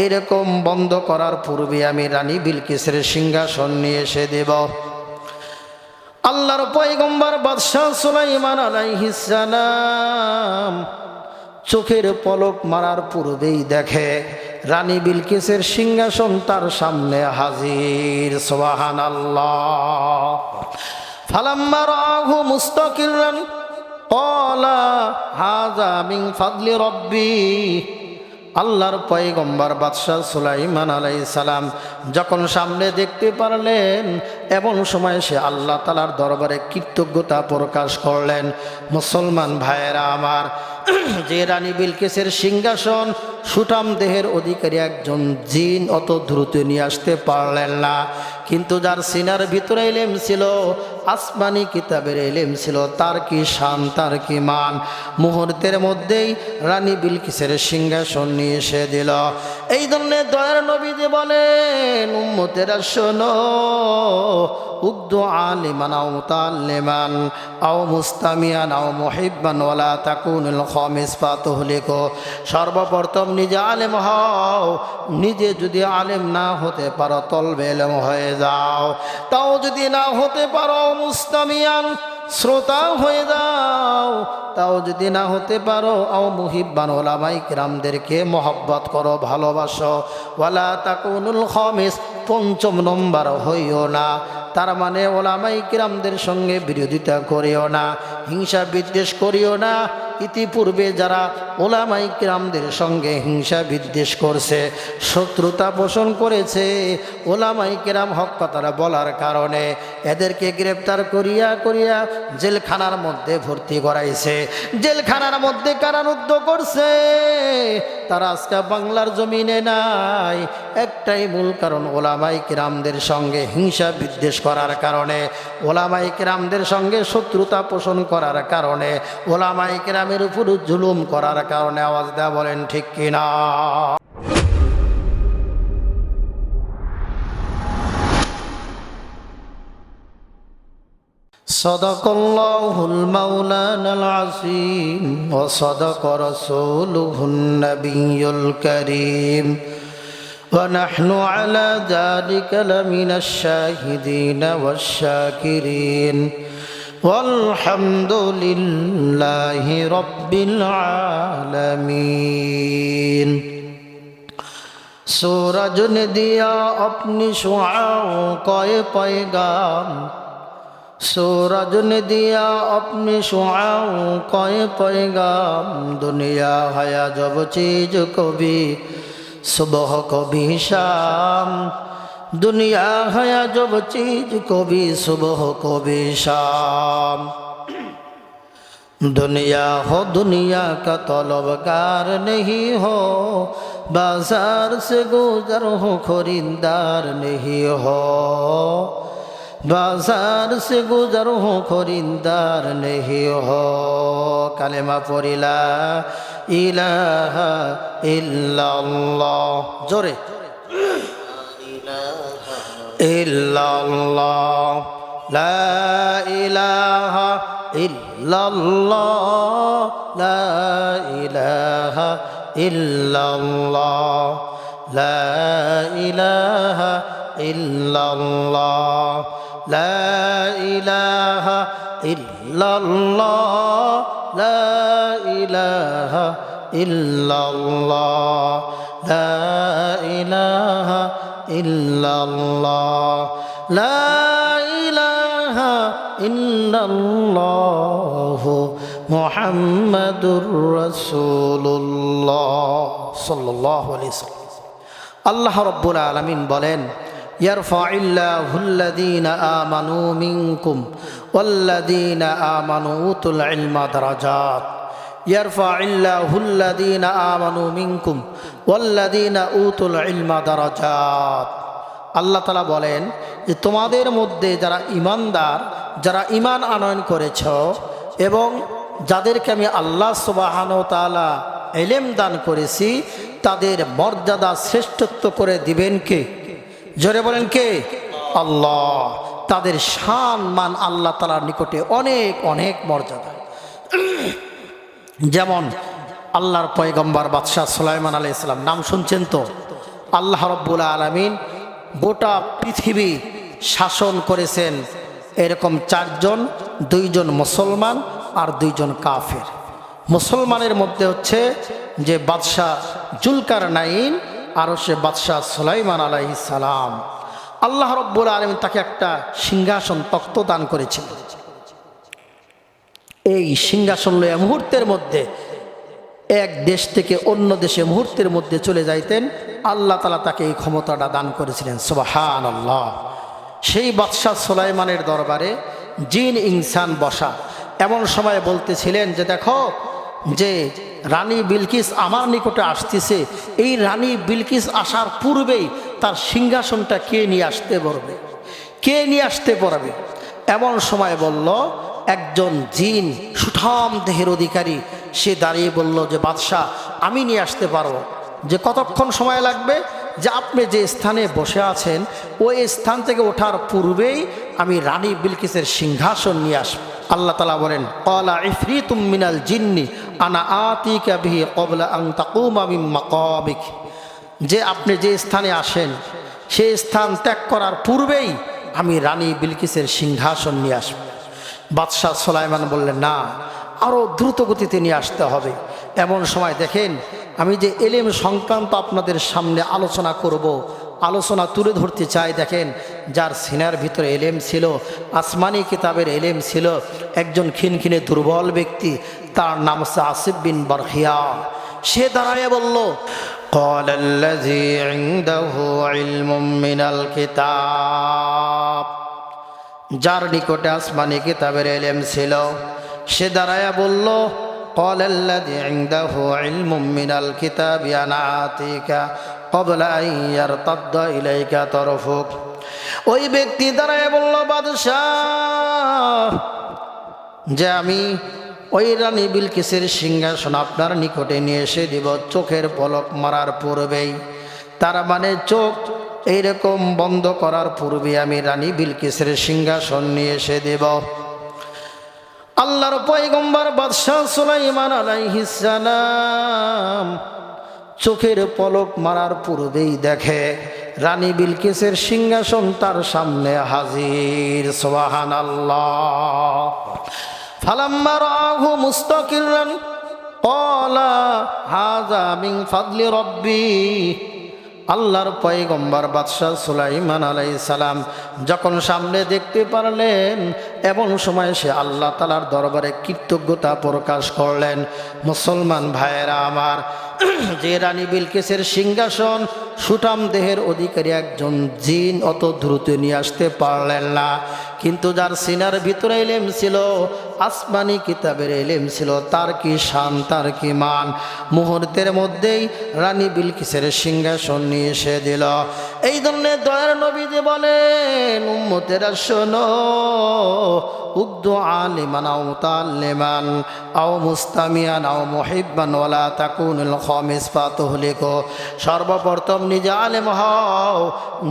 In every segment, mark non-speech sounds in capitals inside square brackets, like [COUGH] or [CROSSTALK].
এইরকম বন্ধ করার পূর্বে আমি রানী বিলকিসের সিংহাসন নিয়ে এসে দেব। আল্লাহর পয়গম্বর বাদশাহ সুলাইমান আলাইহিসালাম চোখের পলক মারার পূর্বেই দেখে রানী বিলকিসের সিংহাসন তার সামনে হাজির। সোহান আল্লাহ ফালাম্মা রাহু মিন ফাদলি আল্লাহর পয়গম্বর বাদশাহ সুলাইমান আলাই সালাম যখন সামনে দেখতে পারলেন, এমন সময় সে আল্লাহ তালার দরবারে কৃতজ্ঞতা প্রকাশ করলেন। মুসলমান ভাইয়েরা আমার, [CLEARS THROAT] যে রানী বিলকেসের সিংহাসন সুঠাম দেহের অধিকারী একজন জিন অত দ্রুত নিয়ে আসতে পারলেন না। কিন্তু যার সিনার ভিতরে এলেম ছিল আসমানি কিতাবের এলেম ছিল, তার কি শান, তার কি মান? মুহূর্তের মধ্যেই রানী বিলকিসের সিংহাসন নিয়ে এসে দিল। এই ধরনের দয়ার নবীজি বলেন, উম্মতেরা শোনো উগ্ধ আলিমান আও মুতাল্লিমান, আও মুস্তামিয়ান আও মুহিব্বান, ওয়ালা তাকুনুল খামিস ফাতুহলিকো সর্বপ্রথম নিজে আলেম হও, নিজে যদি আলেম না হতে পারো, তলবে এলেম হয়ে যাও। তাও যদি না হতে পারো মুস্তামিয়ান, শ্রোতা হয়ে যাও। তাও যদি না হতে পারো, আও মুহিব্বান ওলামাই কিরামদেরকে মহব্বত করো, ভালোবাসো। ওয়ালা তাকুনুল খমিস, পঞ্চম নম্বর হইও না। তার মানে ওলামাই কিরামদের সঙ্গে বিরোধিতা করিও না, হিংসা বিদ্বেষ করিও না। ইতিপূর্বে যারা ওলামাই কিরামদের সঙ্গে হিংসা বিদ্বেষ করছে, শত্রুতা পোষণ করেছে, ওলামাই কিরাম হক কথাটা বলার কারণে এদেরকে গ্রেপ্তার করিয়া করিয়া জেলখানার মধ্যে ভর্তি করাইছে। জেলখানার মধ্যে কারারুদ্ধ করছে। তারা আজকে বাংলার জমিনে নাই। একটাই মূল কারণ ওলামাই কিরামদের সঙ্গে হিংসা বিদ্বেষ করার কারণে ওলামাই কিরামদের সঙ্গে শত্রুতা পোষণ করার কারণে ওলামাই কিরামের উপর জুলুম করার কারণে আওয়াজ দেওয়া বলেন ঠিক কিনা صدق الله المولانا العظيم وصدق رسوله النبي الكريم ونحن على ذلك لمن الشاهدين والشاكرين والحمد لله رب العالمين सूरज ने दिया अपनी शुआओं को पैगाम सूरज ने दिया अपनी शुआओं को पैगाम दुनिया हया जब चीज को भी सुबह को भी शाम दुनिया हया जब चीज को भी सुबह को भी शाम दुनिया हो दुनिया का तलबगार नहीं हो बाजार से गुजर हो खरीदार नहीं हो बाजार से गुजर हो खरीदार नहीं हो कलेमा पड़िला इलाहा इल्लल्लाह जोरे इल्लल्लाह ला इलाहा इल्लल्लाह ला इलाहा इल्लल्लाह ला इलाहा इल्लल्लाह لا إله إلا الله لا إله إلا الله لا إله إلا الله لا إله إلا الله محمد رسول الله صلى الله عليه وسلم আল্লাহ রব্বুল আলমিন বলেন يرفع الله الذين آمنوا منكم والذين آمنوا أوتوا العلم درجات يرفع الله الذين آمنوا منكم والذين أوتوا العلم درجات আল্লাহ তালা বলেন যে তোমাদের মধ্যে যারা ইমানদার যারা ইমান আনয়ন করেছ এবং যাদেরকে আমি আল্লাহ সুবাহান তালা এলেম দান করেছি তাদের মর্যাদা শ্রেষ্ঠত্ব করে দিবেন কে জোরে বলেন কে? আল্লাহ। তাদের শান মান আল্লাহ তালার নিকটে অনেক অনেক মর্যাদা। যেমন আল্লাহর পয়গম্বর বাদশাহ সুলাইমান আলাই ইসলাম নাম শুনছেন তো? আল্লাহ রব্বুল আলমিন গোটা পৃথিবী শাসন করেছেন এরকম চারজন, দুইজন মুসলমান আর দুইজন কাফের। মুসলমানের মধ্যে হচ্ছে যে বাদশাহ জুলকার নাইন আর সে বাদশাহ সুলাইমান আলাই সালাম। আল্লাহ রব্বুল আলমিন তাকে একটা সিংহাসন তক্ত দান করেছিল এই সিংহাসন লইয়া মুহূর্তের মধ্যে এক দেশ থেকে অন্য দেশে মুহূর্তের মধ্যে চলে যাইতেন। আল্লাহ তালা তাকে এই ক্ষমতাটা দান করেছিলেন। সুবাহান আল্লাহ সেই বাদশাহ সোলাইমানের দরবারে জিন ইনসান বসা। এমন সময় বলতেছিলেন যে, দেখো যে রানী বিলকিস আমার নিকটে আসতেছে, এই রানী বিলকিস আসার পূর্বেই তার সিংহাসনটা কে নিয়ে আসতে পারবে? কে নিয়ে আসতে পারবে? এমন সময় বলল, একজন জিন, সুঠাম দেহের অধিকারী, সে দাঁড়িয়ে বলল যে, বাদশাহ, আমি নিয়ে আসতে পারব। যে কতক্ষণ সময় লাগবে? যে আপনি যে স্থানে বসে আছেন, ওই স্থান থেকে ওঠার পূর্বেই আমি রানী বিলকিসের সিংহাসন নিয়ে আসব। আল্লাহ তালা বলেন কলা ইফরি মিনাল জিন্নি, আনা আতি কাবিহি কবলা আং তাকুমা মাকাবিক। যে আপনি যে স্থানে আসেন, সেই স্থান ত্যাগ করার পূর্বেই আমি রানী বিলকিসের সিংহাসন নিয়ে আসব। বাদশাহ সোলাইমান বললেন, না আরও দ্রুত গতিতে নিয়ে আসতে হবে। এমন সময় দেখেন আমি যে এলেম সংক্রান্ত আপনাদের সামনে আলোচনা করব আলোচনা তুলে ধরতে চাই দেখেন যার সিনার ভিতরে এলেম ছিল আসমানি কিতাবের এলেম ছিল একজন খিনখিনে দুর্বল ব্যক্তি তার নাম হচ্ছে আসিফ বিন বরখিয়া সে দাঁড়ায় বলল قال الذي عنده علم من الكتاب যার নিকটে আসমানি কিতাবের এলেম ছিল সে দাঁড়ায়া বলল قال الذي عنده علم من الكتاب أنا آتيك قبل أن يرتد إليك طرفك ওই ব্যক্তি দাঁড়ায় বলল বাদশাহ যে আমি ওই রানী বিলকিসের সিংহাসন আপনার নিকটে নিয়ে এসে দিব চোখের পলক মারার পূর্বেই তার মানে চোখ এইরকম বন্ধ করার পূর্বে আমি রানী বিলকিসের সিংহাসন নিয়ে এসে দেব আল্লাহর পয়গম্বর বাদশাহ সুলাইমান আলাইহিসালাম চোখের পলক মারার পূর্বেই দেখে। রানী বিলকিসের সিংহাসন তার সামনে হাজির সোহান আল্লাহ ফালাম্মা রাহু মুস্তাকিরান, ক্বালা হাযা মিন ফাদলি রব্বি। আল্লাহর পয়গম্বর বাদশাহ সুলাইমান আলাই সালাম যখন সামনে দেখতে পারলেন, এমন সময় সে আল্লাহ তালার দরবারে কৃতজ্ঞতা প্রকাশ করলেন। মুসলমান ভাইয়েরা আমার, [CLEARS THROAT] যে রানী বিলকেসের সিংহাসন সুটাম দেহের অধিকারী একজন জিন অত দ্রুত নিয়ে আসতে পারলেন না। কিন্তু যার সিনার ভিতরে এলেম ছিল, আসমানি কিতাবের এলেম ছিল, তার কি শান, তার কি মান? মুহূর্তের মধ্যেই রানী বিলকিসের সিংহাসন নিয়ে এসে দিল। এই ধরনের দয়ার নবীজি বলেন, উম্মতেরা শোনো উগ্ধ আলিমান আও আও মুস্তামিয়ান আও মহিব্বান ওলা তাকুনুল খমিস সর্বপ্রথম নিজে আলেম হও,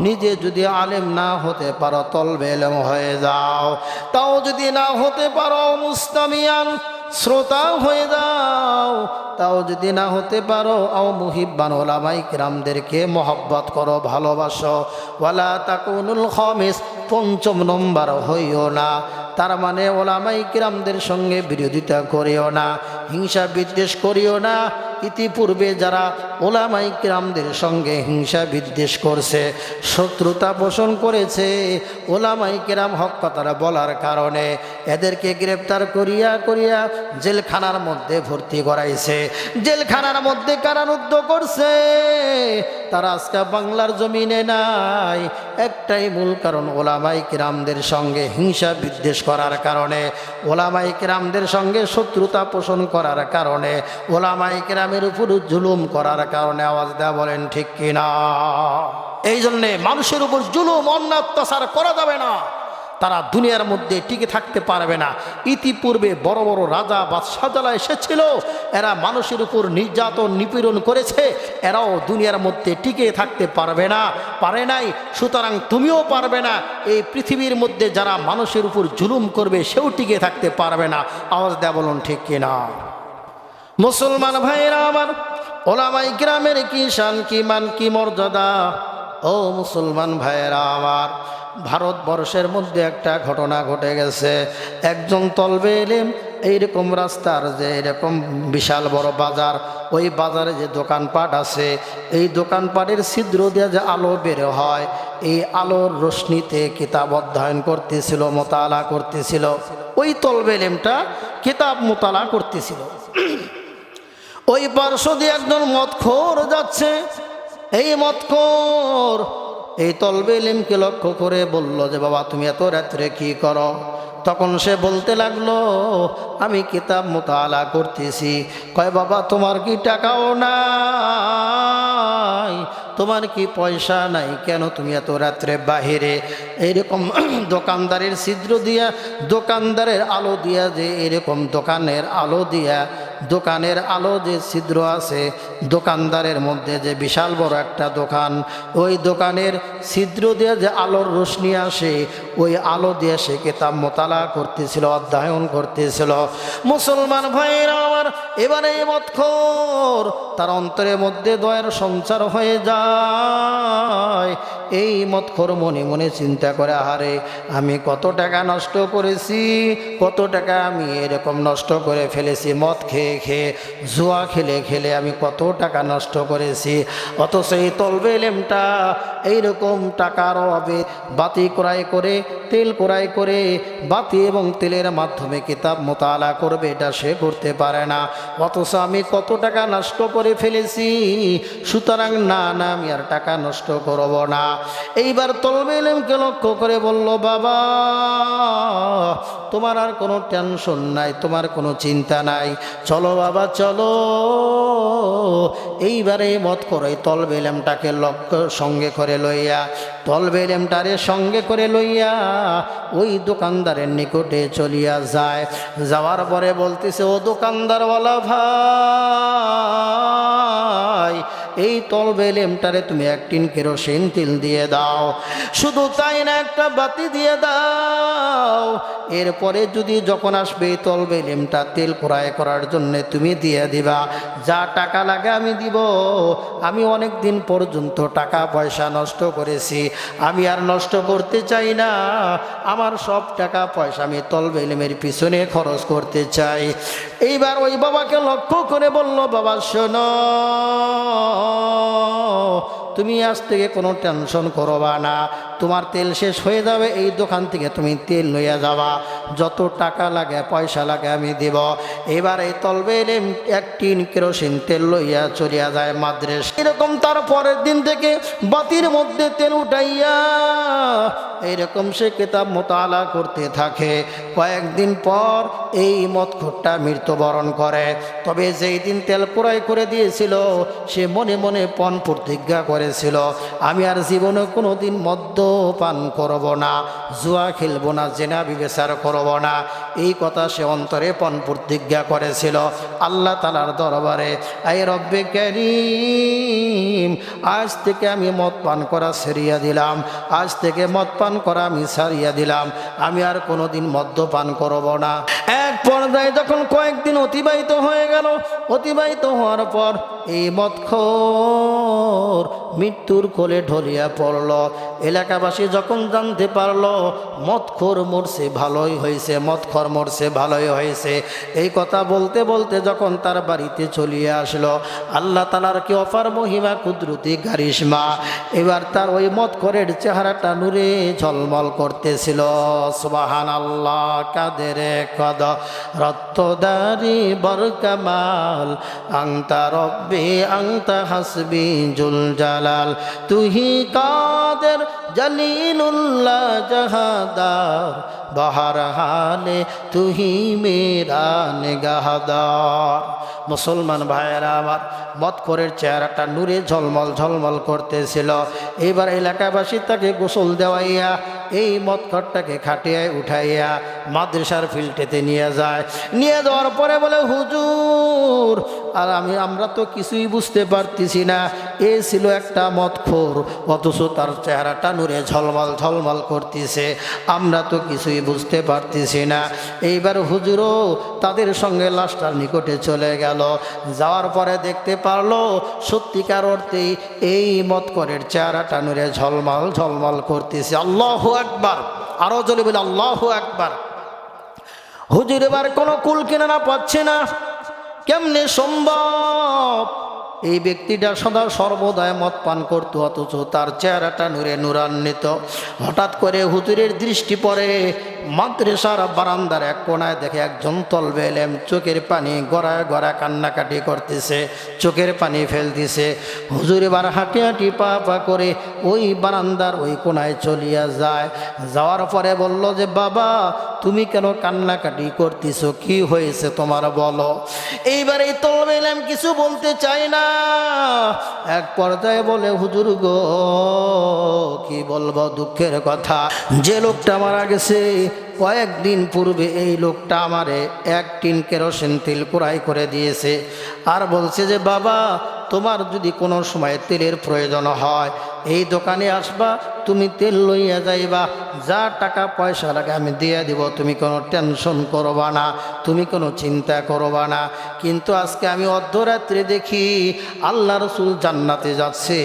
নিজে যদি আলেম না হতে পারো, তলবে এলেম হয়ে যাও। তাও যদি না হতে পারো, মুস্তামিয়ান শ্রোতা হয়ে যাও। তাও যদি না হতে পারো, আও মুহিব্বান ওলামাই কিরামদেরকে মহব্বত করো, ভালোবাসো। ওয়ালা তাকুনুল খমিস, পঞ্চম নম্বর হইও না। তার মানে ওলামাই কিরামদের সঙ্গে বিরোধিতা করিও না, হিংসা বিদ্বেষ করিও না। ইতিপূর্বে যারা ওলামাই কিরামদের সঙ্গে হিংসা বিদ্বেষ করছে, শত্রুতা পোষণ করেছে, ওলামাই কিরাম হক কথাটা বলার কারণে এদেরকে গ্রেপ্তার করিয়া করিয়া জেলখানার মধ্যে ভর্তি করাইছে। জেলখানার মধ্যে কারারুদ্ধ করছে। তারা আজকে বাংলার জমিনে নাই। একটাই মূল কারণ ওলামাই কিরামদের সঙ্গে হিংসা বিদ্বেষ করার কারণে, ওলামাই কিরামদের সঙ্গে শত্রুতা পোষণ করার কারণে, ওলামাই কিরামের গ্রামের উপর জুলুম করার কারণে আওয়াজ দেওয়া বলেন, ঠিক কিনা? এই জন্যে মানুষের উপর জুলুম, অন্যায়, অত্যাচার করা যাবে না। তারা দুনিয়ার মধ্যে টিকে থাকতে পারবে না। ইতিপূর্বে বড় বড় রাজা বাদশাহ যারা এসেছিল, এরা মানুষের উপর নির্যাতন নিপীড়ন করেছে। এরাও দুনিয়ার মধ্যে টিকে থাকতে পারবে না, পারে নাই। সুতরাং তুমিও পারবে না। এই পৃথিবীর মধ্যে যারা মানুষের উপর জুলুম করবে, সেও টিকে থাকতে পারবে না। আওয়াজ দেয়া বলুন, ঠিক কিনা? মুসলমান ভাইরা আমার, ওলামাই গ্রামের কি শান, কি মান, কি মর্যাদা? ও মুসলমান ভাইয়েরা আমার, ভারতবর্ষের মধ্যে একটা ঘটনা ঘটে গেছে। একজন তলবে এলেম এইরকম রাস্তার যে এরকম বিশাল বড় বাজার, ওই বাজারে যে দোকানপাট আছে, এই দোকানপাটের ছিদ্র দিয়ে যে আলো বের হয়, এই আলোর রশ্মিতে কিতাব অধ্যয়ন করতেছিল, মোতালা করতেছিল। ওই তলবে এলেমটা কিতাব মোতালা করতেছিল। ওই পার্শ্ব দিয়ে একজন মদখোর যাচ্ছে। এই মদখোর এই তলবে ইলিমকে লক্ষ্য করে বলল যে, বাবা, তুমি এত রাত্রে কি করো? তখন সে বলতে লাগল, আমি কিতাব মোতালা করতেছি। কয়, বাবা, তোমার কি টাকাও নাই? তোমার কি পয়সা নাই? কেন তুমি এত রাত্রে বাহিরে? এইরকম [CLEARS THROAT] দোকানদারের ছিদ্র দিয়া, দোকানদারের আলো দিয়া যে এরকম দোকানের আলো দিয়া দোকানের আলো যে ছিদ্র আছে, দোকানদারের মধ্যে যে বিশাল বড় একটা দোকান, ওই দোকানের ছিদ্র দিয়ে যে আলোর রোশনি আসে, ওই আলো দিয়ে সে কেতাব মোতালা করতেছিল, অধ্যয়ন করতেছিল। মুসলমান ভাইয়েরা আমার, এবারে এই মতখোর তার অন্তরের মধ্যে দয়ের সঞ্চার হয়ে যায়। এই মতখোর মনে মনে চিন্তা করে, আহারে, আমি কত টাকা নষ্ট করেছি, কত টাকা আমি এরকম নষ্ট করে ফেলেছি, মদ খেয়ে খেয়ে, জুয়া খেলে খেলে আমি কত টাকা নষ্ট করেছি, অথচ এই তলবে লেমটা এইরকম টাকার অভাবে বাতি ক্রয় করে, তেল ক্রয় করে, বাতি এবং তেলের মাধ্যমে কিতাব মোতালা করবে, এটা সে করতে পারে না, অথচ আমি কত টাকা নষ্ট করে ফেলেছি, সুতরাং না না, আমি আর টাকা নষ্ট করব না। এইবার তলবে এলেমকে লক্ষ্য করে বলল, বাবা, তোমার আর কোনো টেনশন নাই, তোমার কোনো চিন্তা নাই। চলো বাবা, চলো। এইবারে মত করে তলবে এলেমটাকে লক্ষ্য সঙ্গে করে লইয়া, তলবে এলেমটারে সঙ্গে করে লইয়া ওই দোকানদারের নিকটে চলিয়া যায়। যাওয়ার পরে বলতেছে, ও দোকানদারওয়ালা ভাই এই তলবে লেমটারে তুমি এক টিন কেরোসিন তেল দিয়ে দাও। শুধু তাই না, একটা বাতি দিয়ে দাও। এরপরে যদি যখন আসবে এই তলবে লেমটা তেল ক্রয় করার জন্যে তুমি দিয়ে দিবা। যা টাকা লাগে আমি দিব। আমি অনেক দিন পর্যন্ত টাকা পয়সা নষ্ট করেছি। আমি আর নষ্ট করতে চাই না। আমার সব টাকা পয়সা আমি তলবে লেমের পিছনে খরচ করতে চাই। এইবার ওই বাবাকে লক্ষ্য করে বলল বাবা শোনো তুমি আজ থেকে কোনো টেনশন করবা না। তোমার তেল শেষ হয়ে যাবে, এই দোকান থেকে তুমি তেল লইয়া যাবা। যত টাকা লাগে, পয়সা লাগে, আমি দিব। এবার এই তলবে এক টিন কেরোসিন তেল লইয়া চলিয়া যায় মাদ্রেস। এরকম তার পরের দিন থেকে বাতির মধ্যে তেল উঠাইয়া এইরকম সে কেতাব মোতালা করতে থাকে। কয়েকদিন পর এই মতখোরটা মৃত্যুবরণ করে। তবে যেই দিন তেল ক্রয় করে দিয়েছিল, সে মনে মনে পণ প্রতিজ্ঞা করেছিল। আমি আর জীবনে কোনো দিন মদ্যপান করব না, জুয়া খেলব না, জেনা বিবেচার করব না। এই কথা সে অন্তরে পণ প্রতিজ্ঞা করেছিল আল্লাহ তালার দরবারে। আই রব্বে ক্যারিম আজ থেকে আমি মদ পান করা সেরিয়া দিলাম, আজ থেকে মদ পান করা আমি সারিয়া দিলাম। আমি আর কোনোদিন মদ্যপান করব না। পর্যায়ে যখন কয়েকদিন অতিবাহিত হয়ে গেল। অতিবাহিত হওয়ার পর এই মদখোর মৃত্যুর কোলে ঢলিয়া পড়ল। এলাকাবাসী যখন জানতে পারল, মদখোর মরছে, ভালোই হয়েছে, মদখর মরছে, ভালোই হয়েছে। এই কথা বলতে বলতে যখন তার বাড়িতে চলিয়ে আসলো, আল্লাহ তালার কি অফার মহিমা, কুদরতি গারিসমা এবার তার ওই মদখরের চেহারাটা নূরে ঝলমল করতেছিল। সুবাহান আল্লাহ কাদের। কদ রত্তদারি বরকামাল, আংতা রব্বি, আংতা হাসবি, জুল জালাল। তুহি কাদের জলিলুল্লাহ জাহাদার, বাহার হালে তুহি মেরা নিগাহদার মুসলমান ভাইয়েরা, আমার মৎকরের চেহারাটা নূরে ঝলমল ঝলমল করতেছিল। এইবার এলাকাবাসী তাকে গোসল দেওয়াইয়া এই মৎকরটাকে খাটিয়ে উঠাইয়া মাদ্রাসার ফিল্ডেতে নিয়ে যায়। নিয়ে যাওয়ার পরে বলে, হুজুর, আর আমি, আমরা তো কিছুই বুঝতে পারতেছি না। এ ছিল একটা মদখোর, অথচ তার চেহারাটা নূরে ঝলমল ঝলমল করতেছে। আমরা তো কিছুই বুঝতে পারতেছি না। এইবার হুজুরও তাদের সঙ্গে লাশটার নিকটে চলে গেল। যাওয়ার পরে দেখতে পারল, সত্যিকার অর্থেই এই মতকরের চেহারাটা নূরে ঝলমল ঝলমল করতেছে। আল্লাহ একবার আরও জলে বলে, আল্লাহ একবার হুজুর, এবার কোনো কুল কিনারা পাচ্ছে না। কেমনে সম্ভব? এই ব্যক্তিটা সদা সর্বদায় মদ পান করতো, অথচ তার চেহারাটা নূরে নূরান্বিত। হঠাৎ করে হুজুরের দৃষ্টি পড়ে, মাদ্রাসার বারান্দার এক কোনায় দেখে একজন তলবে এলেম চোখের পানি গড়ায় গড়ায় কান্নাকাটি করতেছে, চোখের পানি ফেলতেছে। হুজুর এবার হাঁটি হাঁটি পা পা করে ওই বারান্দার ওই কোনায় চলিয়া যায়। যাওয়ার পরে বলল যে, বাবা তুমি কেন কান্নাকাটি করতেছো? কি হয়েছে তোমার বলো? এইবার এই তলবে এলেম কিছু বলতে চাই না। এক পর্যায়ে বলে, হুজুর গো, কি বলব দুঃখের কথা? যে লোকটা মারা গেছে, কয়েকদিন পূর্বে এই লোকটা আমারে এক টিন কেরোসিন তেল কুড়াই করে দিয়েছে। আর বলছে যে, বাবা তোমার যদি কোনো সময় তেলের প্রয়োজন হয়, এই দোকানে আসবা, তুমি তেল লইয়া যাইবা, যা টাকা পয়সা লাগে আমি দিয়ে দিব, তুমি কোনো টেনশন করবা না, তুমি কোনো চিন্তা করবা না। কিন্তু আজকে আমি অর্ধরাত্রে দেখি আল্লাহ রসুল জান্নাতে যাচ্ছে,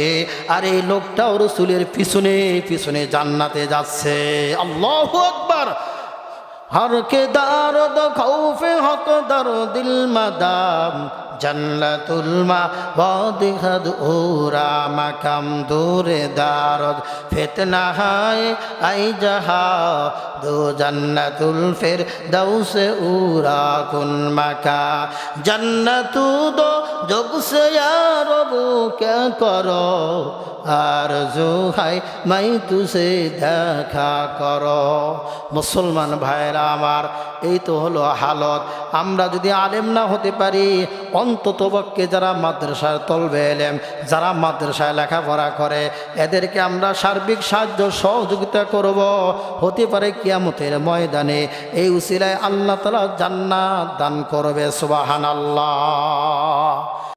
আর এই লোকটাও রসুলের পিছনে পিছনে জান্নাতে যাচ্ছে। আল্লাহ আকবার! হর কে দারদ, খৌফে হক দর দিল মাদাম জন্নতুল মা বদিহদ ওরা মাকাম দূরে দারদ। ফিতনা হায় আই জাহা দো জন্নতুল ফির দৌসে উরা কুন মাকা। জন্নতু দো যোগ সে রবু কে করো? আর জোহাই মাই তুসে দেখা কর। মুসলমান ভাইরা আমার, এই তো হলো হালত। আমরা যদি আলেম না হতে পারি, অন্তত পক্ষে যারা মাদ্রাসায় তলবে এলেম, যারা মাদ্রাসায় লেখাপড়া করে, এদেরকে আমরা সার্বিক সাহায্য, সহযোগিতা করব। হতে পারে কিয়ামতের ময়দানে এই উসিলায় আল্লাহ তালা জান্নাত দান করবে সুবাহান আল্লাহ